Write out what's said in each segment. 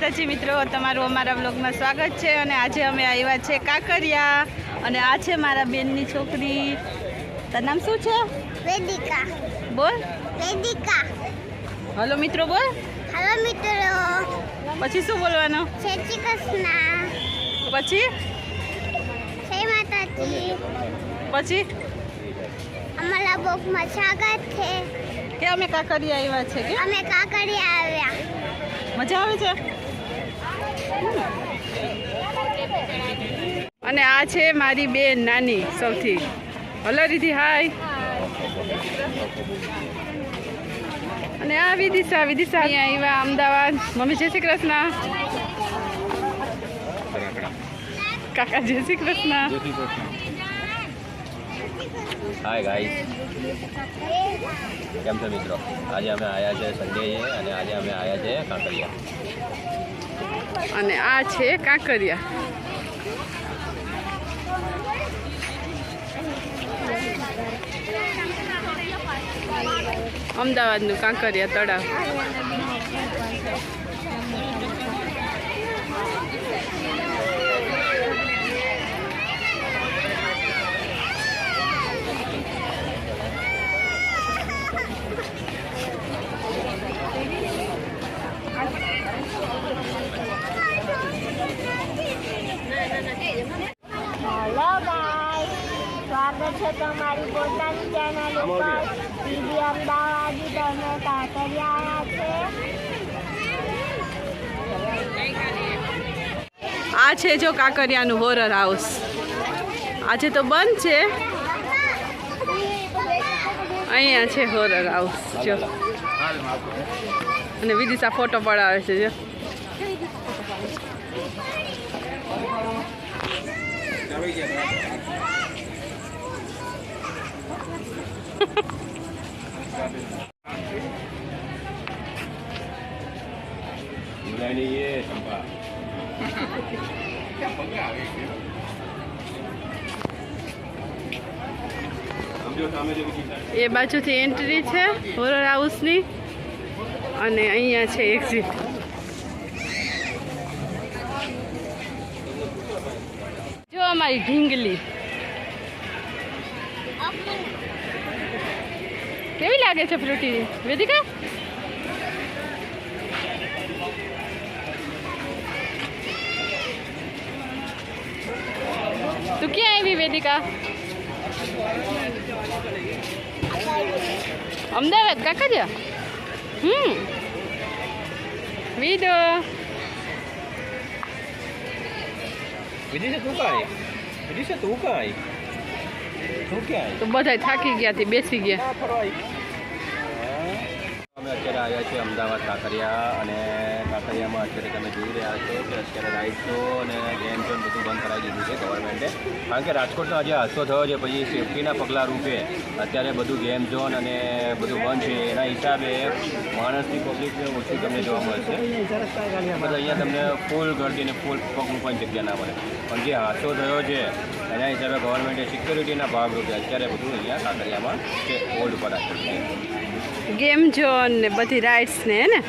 માતાજી મિત્રો તમારું અમારા બ્લોગમાં સ્વાગત છે અને આજે અમે આવ્યા છે કાંકરિયા. અને આ છે મારા બેનની છોકરી. તાર નામ શું છે? વેદિકા. બોલ. વેદિકા. હલો મિત્રો બોલ. હલો મિત્રો. પછી શું બોલવાનું? જય શ્રી કૃષ્ણ. પછી? જય માતાજી. પછી? અમારા બ્લોગમાં સ્વાગત છે. કે અમે કાંકરિયા આવ્યા છે કે? અમે કાંકરિયા આવ્યા મજા આવે છે? અને આ છે મારી બેન નાની સૌથી. Hello Riddhi hi. અને આ વિદિશા વિદિશા. અહીંયા આવ્યા અમદાવાદ. મમ્મી જય શ્રી કૃષ્ણ. કાકા જય શ્રી કૃષ્ણ. હાય ગાઈસ કેમ છો મિત્રો? આજે અમે આવ્યા છે સન્ડે છે અને આજે અમે આવ્યા છે કાંકરિયા. અને આ છે કાંકરિયા. અમદાવાદનું કાંકરિયા તળાવ. સ્વાગત છે તમારી પોતાની ચેનલ ઉપર. ટીવી અમદાવાદી તમે કાકરિયા છે. આ છે જો કાંકરિયાનું હોરર હાઉસ આજે તો બંધ છે. અહીંયા છે હોરર હાઉસ જો. અને વિદિશા ફોટો પડાવે છે જો. જુલાઈની એ ચંપા. એ બાજુથી એન્ટ્રી છે હોરર હાઉસની અને અહીંયા છે એક્ઝિટ જો અમારી ઢીંગલી કેવી લાગે છે ફ્રૂટી? વેદિકા? તું ક્યાં આવી વેદિકા? અમદાવાદ કાકા હમ. વિદો. વિદિશા તું કાંઈ વિદિશા તું કાંઈ તું બધા થાકી ગયા થી બેસી ગયા. અમે અત્યારે આવ્યા છીએ અમદાવાદ કાંકરિયા અને કાંકરિયામાં અત્યારે તમે જોઈ રહ્યા છો કે અત્યારે રાઇડ્સો અને ગેમ ઝોન બધું બંધ કરાવી દીધું છે ગવર્મેન્ટે કારણ કે રાજકોટનો આજે હાદસો થયો છે પછી સેફટીના પગલાં રૂપે અત્યારે બધું ગેમ ઝોન અને બધું બંધ છે. એના હિસાબે માણસની પબ્લિકને ઓછું તમને જોવા મળશે બધા અહીંયા તમને ફૂલ ગળતીને ફૂલ પગલું પણ જગ્યા ના મળે. પણ જે હાદસો થયો છે એના હિસાબે ગવર્મેન્ટે સિક્યોરિટીના ભાગરૂપે અત્યારે બધું અહીંયા કાંકરિયામાં છે હોલ્ડ પર રાખ્યું છે. ગેમ ઝોન ને બધી રાઇડ્સ ને હે ને?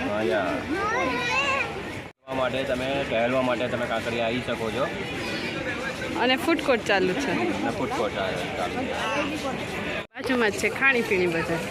માટે તમે ટહેલવા માટે તમે કાંકરિયા આવી શકો છો. અને ફૂડ કોર્ટ ચાલુ છે. અને ફૂડ કોર્ટ ચાલુ બાજુમાં જ છે ખાણીપીણી બજાર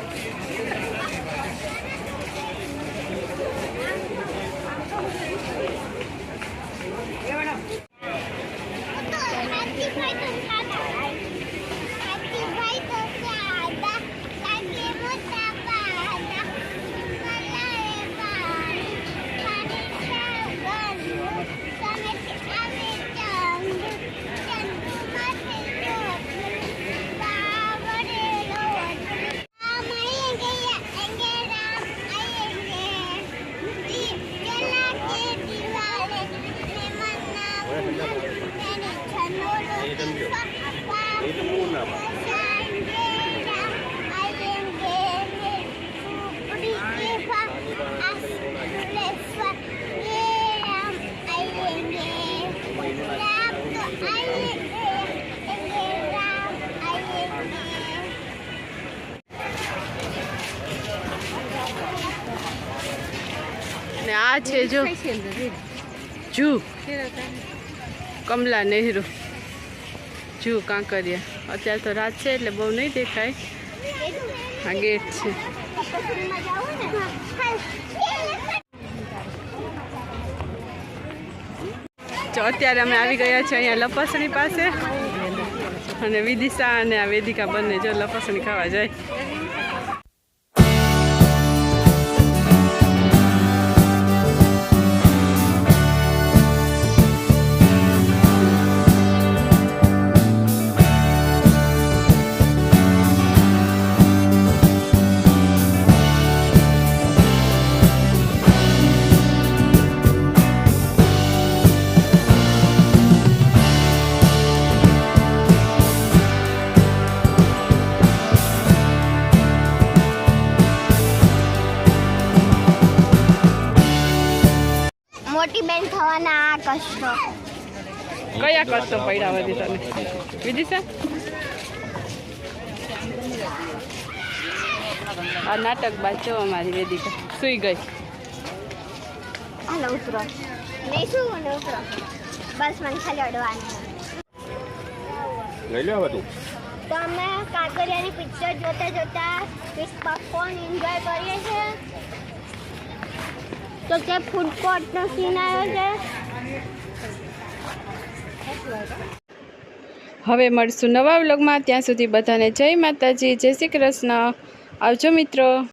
chân biểu. Đấy là muôn à ને આ chú, જો જુ કમલા નહેરુ જૂ કાંકરિયા અત્યારે તો રાત છે એટલે બહુ નહીં દેખાય. આ ગેટ છે. તો અત્યારે અમે આવી ગયા છીએ અહીંયા લપસણી પાસે. અને વિદિશા અને આ વેદિકા બંને જો લપસણી ખાવા જાય. બેન આ કષ્ટો. કયા કષ્ટો પડ્યા વધી તને? વિદિશા આ નાટક બાદ જો અમારી વેદિકા સુઈ ગઈ. હાલો ઉતરો. નહીં શું મને ઉતરો? બસ મને ખાલી અડવાનું લઈ લો બધું તો. અમે કાંકરિયાની પિક્ચર જોતા જોતા પોપકોર્ન એન્જોય કરીએ છીએ. તો તે ફૂડ કોર્ટનો સીન આવ્યો છે. હવે મળશું નવા વ્લોગમાં ત્યાં સુધી બધાને જય માતાજી, જય શ્રી કૃષ્ણ. આવજો મિત્રો.